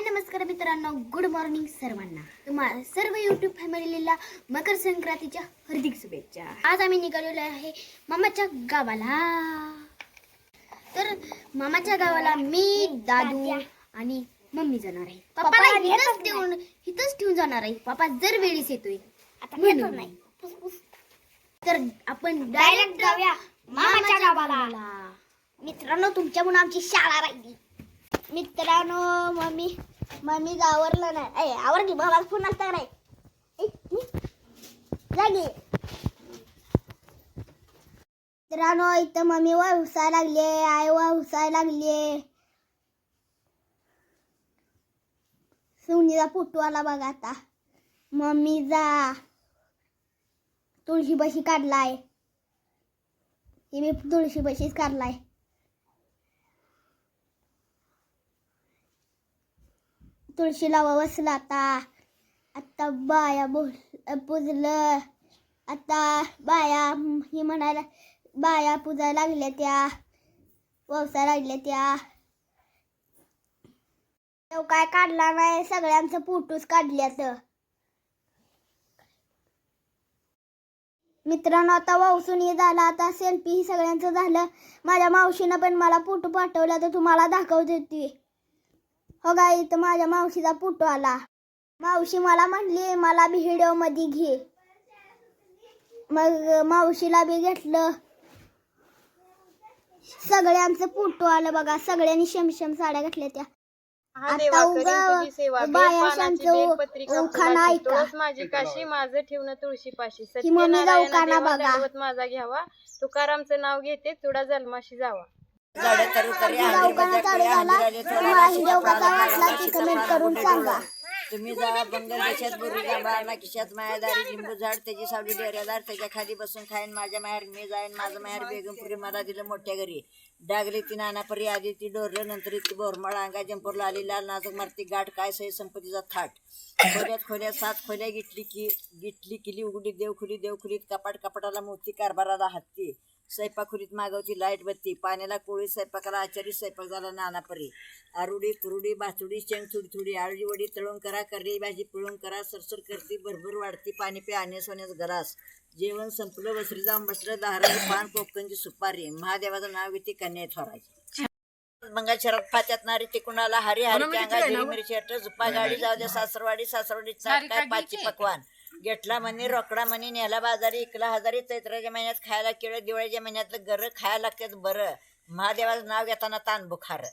हाय नमस्कार मित्रांनो. Good morning सर्वांना. तुम्हा सर्व युट्यूब फॅमिलीला मकर संक्रांतीच्या हार्दिक शुभेच्छा. आज आम्ही निघालेलो आहे मामाच्या गावाला. तर मामाच्या गावाला मी दादू आणि मम्मी जाणार आहे. पप्पाला इथंच ठेवून इथंच ठेवून जाणार आहे. पप्पा जर वेळीच येतोय म्हणून. तर आपण डायरेक्ट जाऊया मामाच्या गावाला. मित्रांनो तुमच्यामुळे आमची शाळा राहिली. मित्रांनो मम्मी. मम्मी आवरलं नाही. ए आवर की बाबा फोन असता नाही मित्रांनो इथं मम्मी वावसाय लागले आई हुसाय लागले सोनीचा फोटो आला बघा आता. मम्मी जा. तुळशी बशी काढलाय. हे मी तुळशी बशीच काढलाय. तुळशीला वसला आता. आता बाया बोल पुजलं. आता बाया ही म्हणायला बाया पुजायला लागल्या त्या. पावसा लागल्या त्या. तो काय काढला नाही सगळ्यांचं फोटोच काढल्यात. मित्रांनो आता वावसून हे झालं आता सेल्फी ही सगळ्यांचं झालं. माझ्या मावशीनं पण मला फोटो पाठवला तर तुम्हाला दाखवते ती. गा इथं माझ्या मावशीचा फोटो आला. मावशी मला म्हणली मला बी व्हिडिओमध्ये घे. मग मावशीला बी घेतलं. सगळ्यांचं फोटो आलं बघा. सगळ्यांनी शमशम साड्या घातल्या त्या. हा आता देवा उगा करीन तुझी सेवा. बेल बाया पानाची शांत बेल पत्रिका उखाणा फुलाची ऐका. तुळस माझी काशी माझं ठेवणं तुळशी पाशी मम्मी सत्यनारायण देवा बघा? माझा घ्यावा. तुकारामचं नाव घेते तुडा जन्माशी जावा. कमेंट करून सांगा. तुम्ही जा बंगल देशात बुरी जांभळा खिशात मायादारी लिंबू झाड त्याची सावली डेऱ्यादार त्याच्याखाली बसून खाईन. माझ्या माहेर मी जाईन. माझं माहेर बेगमपुरी मला दिलं मोठ्या घरी. डागली ती नानापरी आधी ती डोरलं नंतर ती बोरमाळ अंगा जंपूरला आली लाल नाजूक मारती गाठ काय सही संपत्तीचा थाट. खोल्यात खोल्यात सात खोल्या गिटली की गिटली किली उघडी देवखुली देवखुलीत कपाट कपाटाला मोती कारभाराला हत्ती. स्वयंपाखुलीत मागवती लाइट बत्ती पाण्याला कोळी स्वयंपाकाला आचारी स्वयंपाक झाला नानापरी. आरुडी कुरुडी बाचुडी शेंग थोडी थोडी आळूची वडी तळून करा करडी भाजी पिळून करा सरसर करती भरभर वाढती पाणी पे आणि सोन्याचं गरास. जेवण संपलं वसरी जाऊन बसलं दहाराची पान कोकणची सुपारी. महादेवाचं नाव घेते कन्या थोराची मंगा शरद फात्यात नारी तिकुणाला हरी हरी मिरची झुपा गाडी जाऊ द्या सासरवाडी सासरवाडी चाट काय पाचची पकवान. घेतला म्हणे रोकडा म्हणे नेला बाजारी इकला हजारी चैत्राच्या महिन्यात खायला केळं दिवाळीच्या महिन्यातलं गर खायला लागतात बरं. महादेवाचं नाव घेताना तान बुखार